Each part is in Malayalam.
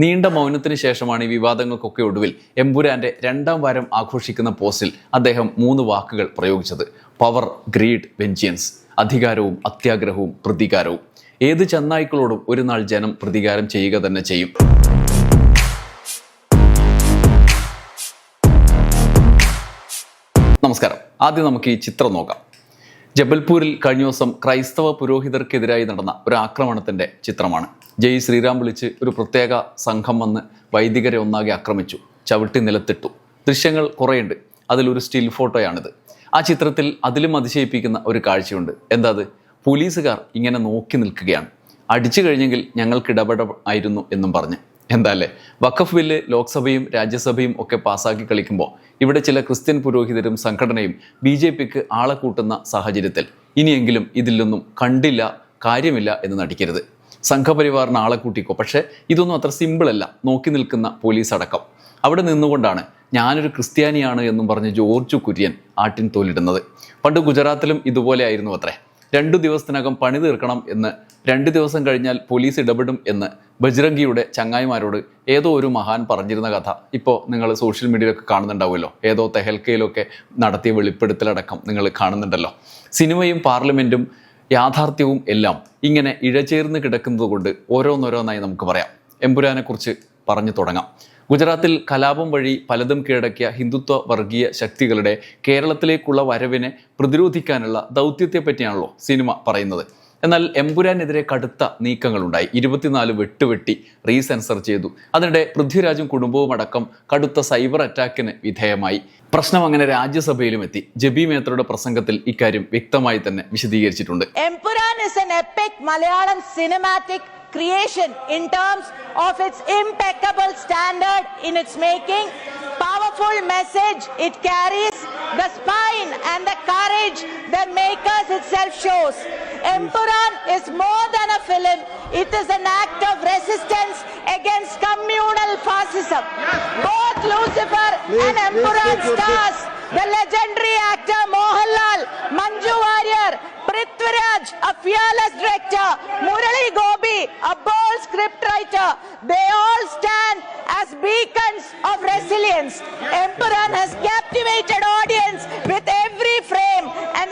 നീണ്ട മൗനത്തിന് ശേഷമാണ് ഈ വിവാദങ്ങൾക്കൊക്കെ ഒടുവിൽ എംപുരാന്റെ രണ്ടാം വാരം ആഘോഷിക്കുന്ന പോസ്റ്റിൽ അദ്ദേഹം മൂന്ന് വാക്കുകൾ പ്രയോഗിച്ചത്. പവർ ഗ്രീഡ് വെഞ്ചിയൻസ് അധികാരവും അത്യാഗ്രഹവും പ്രതികാരവും. ഏത് ചെന്നായ്ക്കളോടും ഒരു നാൾ ജനം പ്രതികാരം ചെയ്യുക തന്നെ ചെയ്യും. നമസ്കാരം. ആദ്യം നമുക്ക് ഈ ചിത്രം നോക്കാം. ജബൽപൂരിൽ കഴിഞ്ഞ ദിവസം ക്രൈസ്തവ പുരോഹിതർക്കെതിരായി നടന്ന ഒരു ആക്രമണത്തിന്റെ ചിത്രമാണ്. ജയ് ശ്രീറാം വിളിച്ച് ഒരു പ്രത്യേക സംഘം വന്ന് വൈദികരെ ഒന്നാകെ ആക്രമിച്ചു ചവിട്ടി നിലത്തിട്ടു. ദൃശ്യങ്ങൾ കുറേയുണ്ട്. അതിലൊരു സ്റ്റിൽ ഫോട്ടോയാണിത് ആ ചിത്രത്തിൽ അതിലും അതിശയിപ്പിക്കുന്ന ഒരു കാഴ്ചയുണ്ട്. എന്താ അത്? പോലീസുകാർ ഇങ്ങനെ നോക്കി നിൽക്കുകയാണ്. അടിച്ചു കഴിഞ്ഞെങ്കിൽ ഞങ്ങൾക്ക് ഇടപെട ആയിരുന്നു എന്നും പറഞ്ഞ്. എന്താല്ലേ വഖഫ് ബില്ല് ലോക്സഭയും രാജ്യസഭയും ഒക്കെ പാസാക്കി കളിക്കുമ്പോൾ ഇവിടെ ചില ക്രിസ്ത്യൻ പുരോഹിതരും സംഘടനയും ബി ജെ പിക്ക് ആളെ കൂട്ടുന്ന സാഹചര്യത്തിൽ ഇനിയെങ്കിലും ഇതിലൊന്നും കണ്ടില്ല കാര്യമില്ല എന്ന് നടിക്കരുത്. സംഘപരിവാറിന് ആളെ കൂട്ടിക്കോ. പക്ഷേ ഇതൊന്നും അത്ര സിമ്പിളല്ല നോക്കി നിൽക്കുന്ന പോലീസ് അടക്കം. അവിടെ നിന്നുകൊണ്ടാണ് ഞാനൊരു ക്രിസ്ത്യാനിയാണ് എന്നും പറഞ്ഞ് ജോർജ് കുര്യൻ ആട്ടിൻ തോലിടുന്നത്. പണ്ട് ഗുജറാത്തിലും ഇതുപോലെ ആയിരുന്നു അത്രേ. രണ്ടു ദിവസത്തിനകം പണി തീർക്കണം എന്ന് രണ്ട് ദിവസം കഴിഞ്ഞാൽ പോലീസ് ഇടപെടും എന്ന് ബജ്രംഗിയുടെ ചങ്ങായിമാരോട് ഏതോ ഒരു മഹാൻ പറഞ്ഞിരുന്ന കഥ. ഇപ്പോൾ നിങ്ങൾ സോഷ്യൽ മീഡിയയിലൊക്കെ കാണുന്നുണ്ടാവുമല്ലോ. ഏതോ തെഹൽക്കയിലൊക്കെ നടത്തിയ വെളിപ്പെടുത്തലടക്കം നിങ്ങൾ കാണുന്നുണ്ടല്ലോ. സിനിമയും പാർലമെന്റും യാഥാർത്ഥ്യവും എല്ലാം ഇങ്ങനെ ഇഴചേർന്ന് കിടക്കുന്നത് കൊണ്ട് ഓരോന്നോരോന്നായി നമുക്ക് പറയാം. എമ്പുരാനെക്കുറിച്ച് പറഞ്ഞു തുടങ്ങാം. ഗുജറാത്തിൽ കലാപം വഴി പലതും കീഴടക്കിയ ഹിന്ദുത്വ വർഗീയ ശക്തികളുടെ കേരളത്തിലേക്കുള്ള വരവിനെ പ്രതിരോധിക്കാനുള്ള ദൗത്യത്തെ പറ്റിയാണല്ലോ സിനിമ പറയുന്നത്. എന്നാൽ എമ്പുരാനെതിരെ കടുത്ത നീക്കങ്ങളുണ്ടായി. ഇരുപത്തിനാല് വെട്ടുവെട്ടി റീസെൻസർ ചെയ്തു. അതിനിടെ പൃഥ്വിരാജും കുടുംബവും അടക്കം കടുത്ത സൈബർ അറ്റാക്കിന് വിധേയമായി. പ്രശ്നം അങ്ങനെ രാജ്യസഭയിലും എത്തി. ജബി മേത്രയുടെ പ്രസംഗത്തിൽ ഇക്കാര്യം വ്യക്തമായി തന്നെ വിശദീകരിച്ചിട്ടുണ്ട്. creation in terms of its impeccable standard in its making. Powerful message it carries the spine and the courage the makers itself shows. Empuran is more than a film, it is an act of resistance against communal fascism. Both Lucifer and Empuran stars, the legendary actor Mohanlal, Manju Warrior, Prithviraj, a fearless director, Murali Gopi, a bold scriptwriter, they all stand as beacons of resilience. Emperor has captivated audience with every frame and,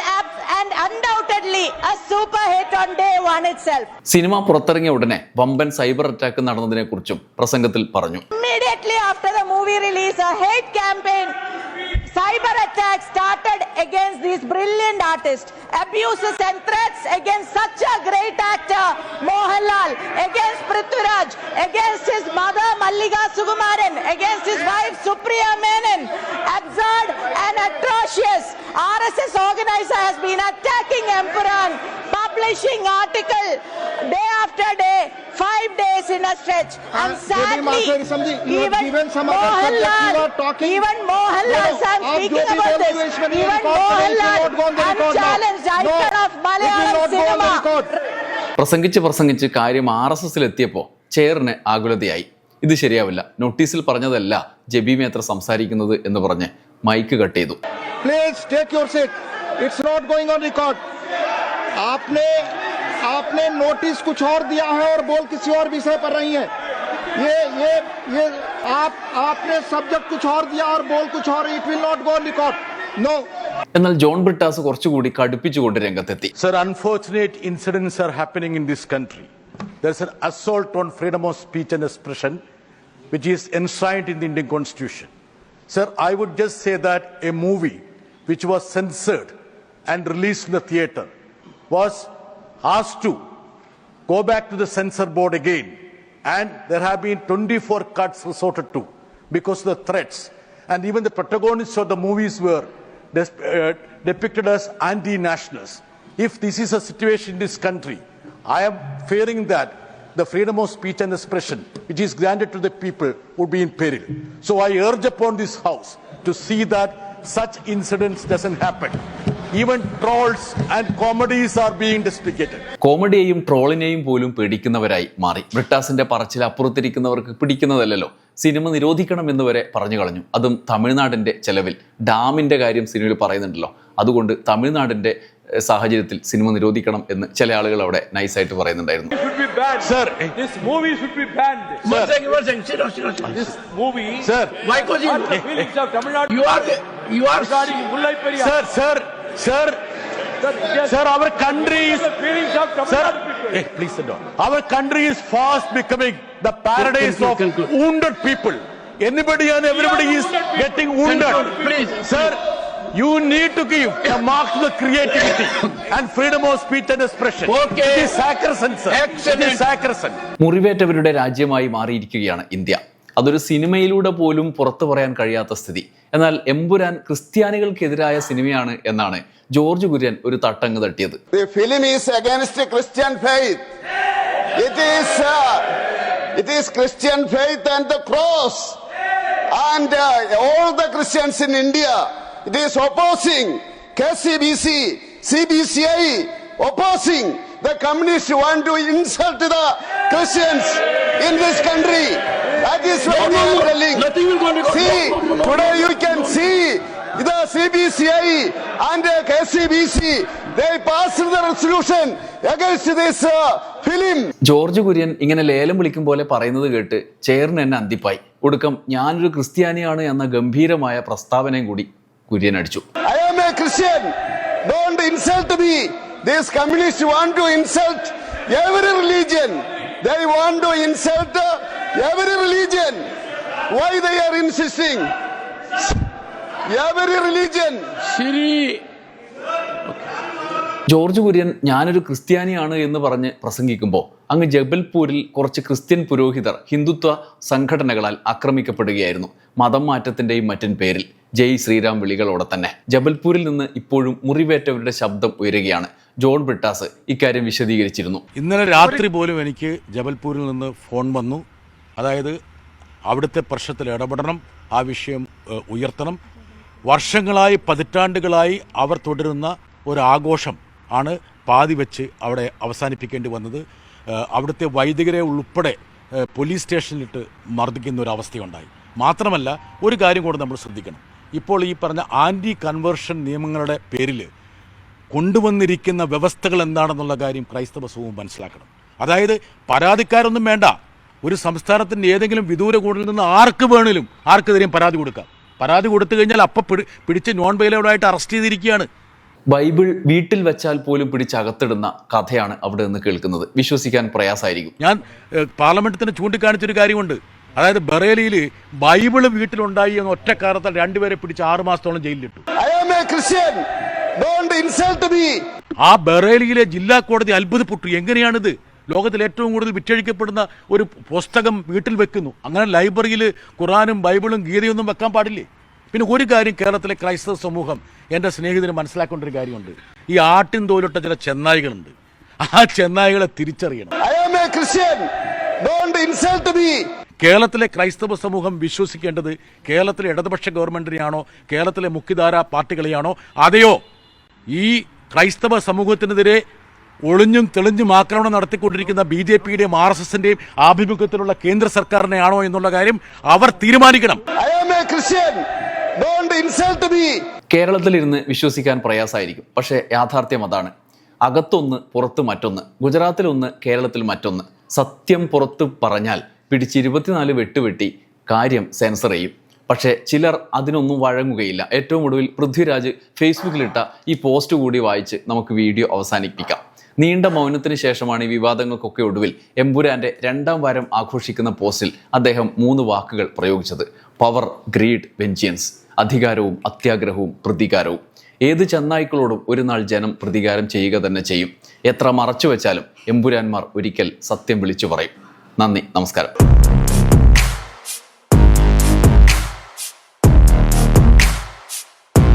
super hit on one itself cinema പുറത്തിറങ്ങിയ ഉടനെ വമ്പൻ സൈബർ അറ്റാക്ക് നടന്നതിനെ കുറിച്ചും പ്രസംഗത്തിൽ പറഞ്ഞു. Immediately after the movie release a hate campaign cyber attack started against these brilliant artist abuses and threats against such a great actor Mohanlal against Prithviraj against his mother Mallika Sukumaran against his wife Supriya Menon absurd and atrocious RSS Organiser has been attacking Empuraan publishing article day after day, five days in a stretch. And, and sadly, even, even Mohanlal, even Mohanlal, no, I'm speaking about this, even Mohanlal unchallenged no, icon of Malayalam cinema. പ്രസംഗിച്ച് പ്രസംഗിച്ച് കാര്യം ആർ എസ് എസിൽ എത്തിയപ്പോൾ ചെയറിന് ആകുലതയായി ഇത് ശരിയാവില്ല നോട്ടീസിൽ പറഞ്ഞതല്ല ജബി മേത്ര സംസാരിക്കുന്നത് എന്ന് പറഞ്ഞ് മൈക്ക് കട്ട് ചെയ്തു please take your seat it's not going on record आपने आपने नोटिस कुछ और दिया है और बोल किसी और विषय पर रही है ये ये ये आप आपने सब्जेक्ट कुछ और दिया और बोल कुछ और it will not go on record. No. എന്നാൽ ജോൺ ബ്രിട്ടാസ് കുറച്ചുകൂടി കടുപ്പിച്ചുകൊണ്ട് രംഗത്തെത്തി Sir, unfortunate incidents are happening in this country. There's an assault on freedom of speech and expression, which is enshrined in the Indian Constitution. Sir, I would just say that a movie which was censored and released in the theatre was asked to go back to the censor board again, and there have been 24 cuts resorted to because of the threats. And even the protagonists of the movies were uh, depicted as anti-nationalists. If this is a situation in this country, I am fearing that the freedom of speech and expression, which is granted to the people, would be in peril. So I urge upon this House to see that such incidents doesn't happen. Even trolls and comedies are being deprecated. കോമഡിയെയും ട്രോളിനെയും പോലും പേടിക്കുന്നവരായി മാറി. ബ്രിട്ടാസിന്റെ പറച്ചിൽ അപ്പുറത്തിരിക്കുന്നവർക്ക് പിടിക്കുന്നതല്ലല്ലോ. സിനിമ നിരോധിക്കണമെന്ന് വരെ പറഞ്ഞു കളഞ്ഞു. അതും തമിഴ്നാടിന്റെ ചെലവിൽ. ഡാമിന്റെ കാര്യം സിനിമയിൽ പറയുന്നുണ്ടല്ലോ. അതുകൊണ്ട് തമിഴ്നാടിന്റെ സാഹചര്യത്തിൽ സിനിമ നിരോധിക്കണം എന്ന് ചില ആളുകൾ അവിടെ നൈസായിട്ട് പറയുന്നുണ്ടായിരുന്നു. Sir be banned. Sir. Sir. സർ please sit down. Our country is fast becoming the paradise Conclude, of conclude. wounded people. Anybody and everybody is getting wounded. Please. Sir, you need to give a mark to the creativity and freedom of speech and expression. Okay. It is sacrosanct, sir. It Excellent. is sacrosanct. മുറിവേറ്റവരുടെ രാജ്യമായി മാറിയിരിക്കുകയാണ് ഇന്ത്യ അതൊരു സിനിമയിലൂടെ പോലും പുറത്തു പറയാൻ കഴിയാത്ത സ്ഥിതി എന്നാൽ എമ്പുരാൻ ക്രിസ്ത്യാനികൾക്കെതിരായ സിനിമയാണ് എന്നാണ് ജോർജ് കുര്യൻ ഒരു തട്ടങ്ങ് തട്ടിയത് uh, uh, opposing. The communists want to insult the Christians in this country. That is what No, we are telling. Nothing will go to- See, today you can see the CBCI and the KCBC, they passed the resolution against this uh, film. George Kurian ഇങ്ങനെ ലേലം വിളിക്കും പോലെ പറയുന്നത് കേട്ട് ചെയറിന് എന്നെ അന്തിപ്പായി ഒടുക്കം ഞാനൊരു ക്രിസ്ത്യാനിയാണ് എന്ന ഗംഭീരമായ പ്രസ്താവനയും കൂടി കുര്യൻ അടിച്ചു I am a Christian. Don't insult me. These communists want to insult every religion. They want to insult every religion. Why they are insisting? Every religion. Siri. George Kurian ഞാനൊരു ക്രിസ്ത്യാനിയാണ് എന്ന് പറഞ്ഞ് പ്രസംഗിക്കുമ്പോൾ അങ്ങ് ജബൽപൂരിൽ കുറച്ച് ക്രിസ്ത്യൻ പുരോഹിതർ ഹിന്ദുത്വ സംഘടനകളാൽ ആക്രമിക്കപ്പെടുകയായിരുന്നു മതം മാറ്റത്തിന്റെയും മറ്റും പേരിൽ ജയ് ശ്രീരാം വിളികളോടെ തന്നെ. ജബൽപൂരിൽ നിന്ന് ഇപ്പോഴും മുറിവേറ്റവരുടെ ശബ്ദം ഉയരുകയാണ്. ജോൺ ബ്രിട്ടാസ് ഇക്കാര്യം വിശദീകരിച്ചിരുന്നു. ഇന്നലെ രാത്രി പോലും എനിക്ക് ജബൽപൂരിൽ നിന്ന് ഫോൺ വന്നു. അതായത് അവിടുത്തെ പ്രശ്നത്തിൽ ഇടപെടണം ആ വിഷയം ഉയർത്തണം. വർഷങ്ങളായി പതിറ്റാണ്ടുകളായി അവർ തുടരുന്ന ഒരു ആഘോഷം ആണ് പാതി വെച്ച് അവിടെ അവസാനിപ്പിക്കേണ്ടി വന്നത്. അവിടുത്തെ വൈദികരെ ഉൾപ്പെടെ പോലീസ് സ്റ്റേഷനിലിട്ട് മർദ്ദിക്കുന്ന ഒരു അവസ്ഥയുണ്ടായി. മാത്രമല്ല ഒരു കാര്യം കൂടെ നമ്മൾ ശ്രദ്ധിക്കണം. ഇപ്പോൾ ഈ പറഞ്ഞ ആന്റി കൺവേർഷൻ നിയമങ്ങളുടെ പേരിൽ കൊണ്ടുവന്നിരിക്കുന്ന വ്യവസ്ഥകൾ എന്താണെന്നുള്ള കാര്യം ക്രൈസ്തവ സമൂഹം മനസ്സിലാക്കണം. അതായത് പരാതിക്കാരൊന്നും വേണ്ട. ഒരു സംസ്ഥാനത്തിന്റെ ഏതെങ്കിലും വിദൂര കൂടിൽ നിന്ന് ആർക്ക് വേണേലും ആർക്കെതിരെയും പരാതി കൊടുക്കാം. പരാതി കൊടുത്തു കഴിഞ്ഞാൽ അപ്പം പിടി പിടിച്ച് നോൺ ബെയിലബിളായിട്ട് അറസ്റ്റ് ചെയ്തിരിക്കുകയാണ്. ബൈബിൾ വീട്ടിൽ വെച്ചാൽ പോലും പിടിച്ചകത്തിടുന്ന കഥയാണ് അവിടെ നിന്ന് കേൾക്കുന്നത്. വിശ്വസിക്കാൻ പ്രയാസമായിരിക്കും ഞാൻ തന്നെ ചൂണ്ടിക്കാണിച്ചൊരു കാര്യമുണ്ട്. അതായത് ബറേലിയിൽ ബൈബിൾ വീട്ടിലുണ്ടായി എന്ന ഒറ്റ കാരണത്താൽ രണ്ടുപേരെ പിടിച്ച് ആറു മാസത്തോളം ജയിലിലിട്ടു. ആ ബറേലിയിലെ ജില്ലാ കോടതി അത്ഭുതപ്പെട്ടു. എങ്ങനെയാണിത്? ലോകത്തിൽ ഏറ്റവും കൂടുതൽ വിറ്റഴിക്കപ്പെടുന്ന ഒരു പുസ്തകം വീട്ടിൽ വെക്കുന്നു. അങ്ങനെ ലൈബ്രറിയിൽ ഖുറാനും ബൈബിളും ഗീതയൊന്നും വെക്കാൻ പാടില്ലേ? പിന്നെ ഒരു കാര്യം കേരളത്തിലെ ക്രൈസ്തവ സമൂഹം എന്റെ സ്നേഹിതന് മനസ്സിലാക്കേണ്ട ഒരു കാര്യമുണ്ട്. ഈ ആട്ടിൻ തോലിട്ട ചില ചെന്നായികളുണ്ട്. ആ ചെന്നായികളെ തിരിച്ചറിയണം. കേരളത്തിലെ ക്രൈസ്തവ സമൂഹം വിശ്വസിക്കേണ്ടത് കേരളത്തിലെ ഇടതുപക്ഷ ഗവൺമെന്റിനെയാണോ കേരളത്തിലെ മുഖ്യധാര പാർട്ടികളെയാണോ? അതെയോ? ഈ ക്രൈസ്തവ സമൂഹത്തിനെതിരെ ഒളിഞ്ഞും തെളിഞ്ഞും ആക്രമണം നടത്തിക്കൊണ്ടിരിക്കുന്ന ബി ജെ പിയുടെയും ആർ എസ് എസിന്റെയും ആഭിമുഖ്യത്തിലുള്ള കേന്ദ്ര സർക്കാരിനെയാണോ എന്നുള്ള കാര്യം അവർ തീരുമാനിക്കണം. I am a Christian. Don't insult me. കേരളത്തിലിരുന്ന് വിശ്വസിക്കാൻ പ്രയാസമായിരിക്കും പക്ഷേ യാഥാർത്ഥ്യം അതാണ്. അകത്തൊന്ന് പുറത്ത് മറ്റൊന്ന്. ഗുജറാത്തിലൊന്ന് കേരളത്തിൽ മറ്റൊന്ന്. സത്യം പുറത്ത് പറഞ്ഞാൽ പിടിച്ച് ഇരുപത്തിനാല് വെട്ടുവെട്ടി കാര്യം സെൻസർ ചെയ്യും. പക്ഷേ ചിലർ അതിനൊന്നും വഴങ്ങുകയില്ല. ഏറ്റവും ഒടുവിൽ പൃഥ്വിരാജ് ഫേസ്ബുക്കിലിട്ട ഈ പോസ്റ്റ് കൂടി വായിച്ച് നമുക്ക് വീഡിയോ അവസാനിപ്പിക്കാം. നീണ്ട മൗനത്തിന് ശേഷമാണ് ഈ വിവാദങ്ങൾക്കൊക്കെ ഒടുവിൽ എമ്പുരാന്റെ രണ്ടാം വാരം ആഘോഷിക്കുന്ന പോസ്റ്റിൽ അദ്ദേഹം മൂന്ന് വാക്കുകൾ പ്രയോഗിച്ചത്. Power greed vengeance. അധികാരവും അത്യാഗ്രഹവും പ്രതികാരവും. ഏത് ചെന്നായ്ക്കളോടും ഒരു നാൾ ജനം പ്രതികാരം ചെയ്യുക തന്നെ ചെയ്യും. എത്ര മറച്ചു വെച്ചാലും എമ്പുരാന്മാർ ഒരിക്കൽ സത്യം വിളിച്ചു പറയും. നന്ദി നമസ്കാരം.